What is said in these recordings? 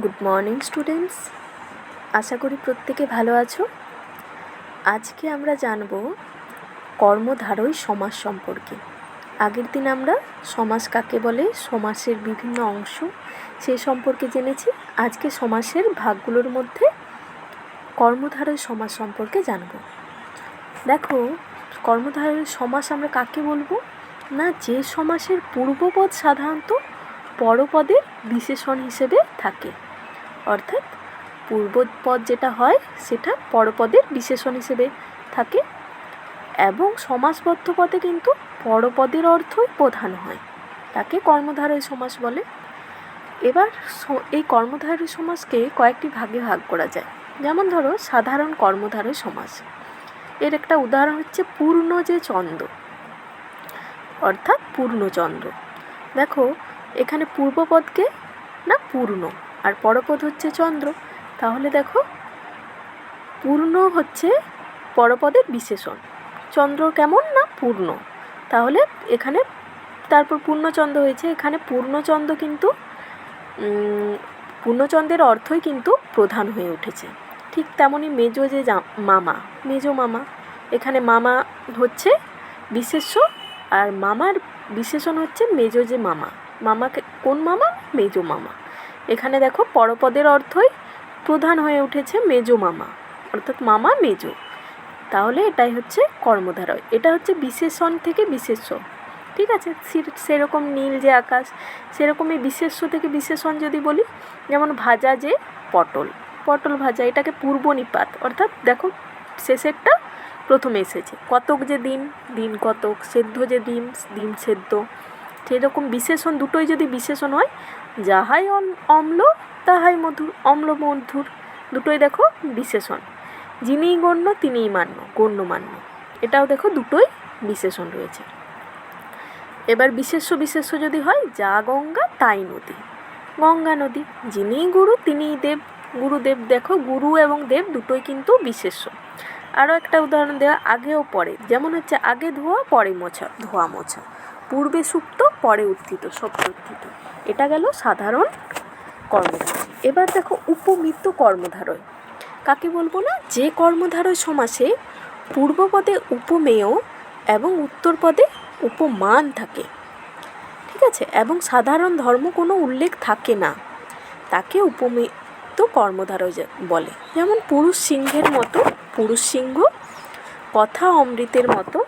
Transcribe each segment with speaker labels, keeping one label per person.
Speaker 1: Good morning students আশা করি প্রত্যেকে ভালো আছো। আজকে আমরা জানব কর্মধারয় সমাস সম্পর্কে। আগের দিন আমরা সমাস কাকে বলে, সমাসের বিভিন্ন অংশ সে সম্পর্কে জেনেছি। আজকে সমাসের ভাগগুলোর মধ্যে কর্মধারয় সমাস সম্পর্কে জানব। দেখো কর্মধারয় সমাস আমরা কাকে বলব? না, যে সমাসের পূর্বপদ সাধারণত পরপদের বিশেষণ হিসেবে থাকে। অর্থাৎ পূর্বপদ যেটা হয়, সেটা পরপদের বিশেষণ হিসেবে থাকে এবং সমাসবদ্ধ পদে কিন্তু পরপদের অর্থই প্রধান হয়। তাকে কর্মধারয় সমাস বলে। এবার এই কর্মধারয় সমাসকে কয়েকটি ভাগে ভাগ করা যায়। যেমন ধরো, সাধারণ কর্মধারয় সমাস। এর একটা উদাহরণ হচ্ছে পূর্ণ যে চন্দ্র। অর্থাৎ পূর্ণচন্দ্র দেখো এখানে পূর্বপদকে না পূর্ণ, আর পরপদ হচ্ছে চন্দ্র। তাহলে দেখো, পূর্ণ হচ্ছে পরপদের বিশেষণ। চন্দ্র কেমন না পূর্ণ? তাহলে এখানে তারপর পূর্ণচন্দ্র হয়েছে। এখানে পূর্ণচন্দ্র কিন্তু পূর্ণচন্দ্রের অর্থই কিন্তু প্রধান হয়ে উঠেছে। ঠিক তেমনই মেজো যে মামা, মেজো মামা, এখানে মামা হচ্ছে বিশেষ্য, আর মামার বিশেষণ হচ্ছে মেজো যে মামা। মামাকে, কোন মামা? মেজো মামা। এখানে দেখো পরপদের অর্থই প্রধান হয়ে উঠেছে মেজো মামা, অর্থাৎ মামা মেজো। তাহলে এটাই হচ্ছে কর্মধারয়। এটা হচ্ছে বিশেষণ থেকে বিশেষ্য। ঠিক আছে? সেরকম নীল যে আকাশ, সেরকমই বিশেষ্য থেকে বিশেষণ যদি বলি, যেমন ভাজা যে পটল। পটল ভাজা, এটাকে পূর্ব নিপাত। অর্থাৎ দেখো, শেষেরটা প্রথমে এসেছে। কতক যে দিন দিন কতক। সেদ্ধ যে ডিম ডিম সেদ্ধ। সেরকম বিশেষণ, দুটোই যদি বিশেষণ হয়, যাহাই অম- অম্ল, তাহাই মধুর, অম্ল মধুর, দুটোই দেখো বিশেষণ। যিনিই গণ্য, তিনিই মান্য গণ্যমান্য এটাও দেখো দুটোই বিশেষণ রয়েছে। এবার বিশেষ্য বিশেষ্য যদি হয়, যা গঙ্গা, তাই নদী। গঙ্গা নদী, যিনিই গুরু, তিনিই দেব। গুরুদেব দেখো, গুরু এবং দেব দুটোই কিন্তু বিশেষ্য। আরও একটা উদাহরণ দেওয়া আগে ও পরে। যেমন হচ্ছে আগে ধোয়া, পরে মোছা, ধোয়া মোছা। পূর্বে সুপ্ত, পরে উত্থিত সত্য উত্থিত। এটা গেল সাধারণ কর্মধারয় এবার দেখো উপমিত কর্মধারয়। কাকে বলব না? যে কর্মধারয় সমাসে পূর্বপদে উপমেয় এবং উত্তরপদে উপমান থাকে। ঠিক আছে? এবং সাধারণ ধর্ম কোনো উল্লেখ থাকে না। তাকে উপমিত কর্মধারয় বলে। যেমন পুরুষ সিংহের মতো, পুরুষ সিংহ, কথা অমৃতের মতো,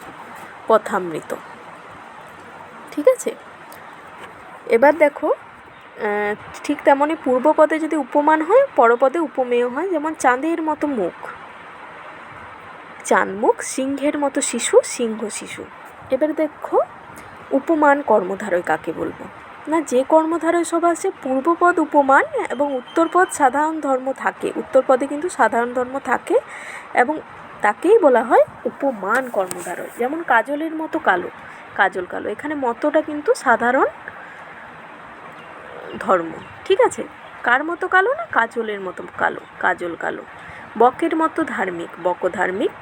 Speaker 1: কথামৃত। ঠিক আছে? এবার দেখো ঠিক তেমনই পূর্বপদে যদি উপমান হয়, পরপদে উপমেয় হয়, যেমন চাঁদের মতো মুখ। চাঁদ মুখ, সিংহের মতো শিশু, সিংহ শিশু। এবার দেখো, উপমান কর্মধারয় কাকে বলব? না, যে কর্মধারয় সব আছে, পূর্বপদ উপমান এবং উত্তরপদ সাধারণ ধর্ম থাকে। উত্তরপদে কিন্তু সাধারণ ধর্ম থাকে এবং তাকেই বলা হয় উপমান কর্মধারয়। যেমন কাজলের মতো কালো। কাজল কালো। এখানে মতোটা কিন্তু সাধারণ ধর্ম, ঠিক আছে? কার মতো কালো না কাজলের মতো কালো, কাজল কালো। বকের মতো ধার্মিক, বক ধার্মিক,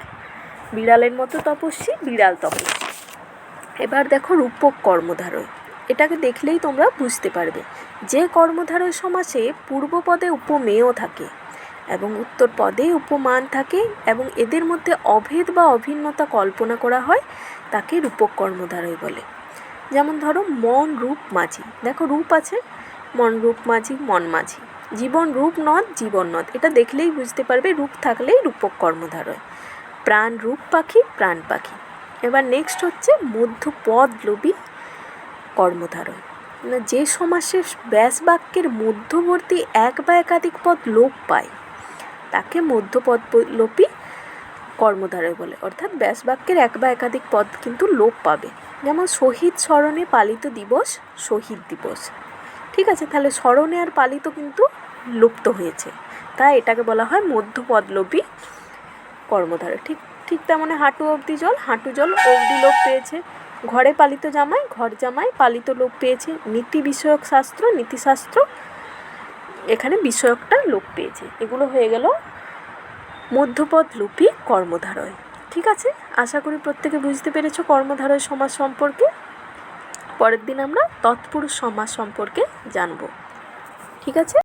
Speaker 1: বিড়ালের মতো তপস্বী, বিড়াল তপস্বী। এবার দেখো রূপক কর্মধারয়। এটাকে দেখলেই তোমরা বুঝতে পারবে। যে কর্মধারয় সমাসে পূর্বপদে উপমেয় থাকে এবং উত্তর পদে উপমান থাকে এবং এদের মধ্যে অভেদ বা অভিন্নতা কল্পনা করা হয়। তাকে রূপক কর্মধারয় বলে। যেমন ধরো, মন, রূপ, মাঝি। দেখো, রূপ আছে, মন, রূপ, মাঝি, মন, মাঝি। জীবন, রূপ, নদ, জীবন, নদ। এটা দেখলেই বুঝতে পারবে, রূপ থাকলেই রূপক কর্মধারয়। প্রাণ, রূপ, পাখি, প্রাণ, পাখি। এবার নেক্সট হচ্ছে মধ্যপদ লোভী কর্মধারয়। না যে সমাসের ব্যাস বাক্যের মধ্যবর্তী এক বা একাধিক পদ লোপ পায়, তাকে মধ্যপদ লোপী কর্মধারয় বলে। অর্থাৎ ব্যাস বাক্যের এক বা একাধিক পদ কিন্তু লোপ পাবে। যেমন শহীদ স্মরণে পালিত দিবস, শহীদ দিবস। ঠিক আছে, তাহলে স্মরণে আর পালিত কিন্তু লুপ্ত হয়েছে। তাই এটাকে বলা হয় মধ্যপদলোপী কর্মধারয় ঠিক ঠিক তেমনি হাঁটু অবধি জল, হাঁটু জল অবধি লোপ পেয়েছে। ঘরে পালিত জামাই, ঘর জামাই পালিত লোপ পেয়েছে। নীতি বিষয়ক শাস্ত্র নীতিশাস্ত্র এখানে বিষয়কটা লোপ পেয়েছে। এগুলো হয়ে গেল মধ্যপদ লোপী কর্মধারয়। ঠিক আছে? আশা করি প্রত্যেকে বুঝতে পেরেছ কর্মধারয় সমাজ সম্পর্কে। পরের দিন আমরা তৎপুরুষ সমাজ সম্পর্কে জানব। ঠিক আছে?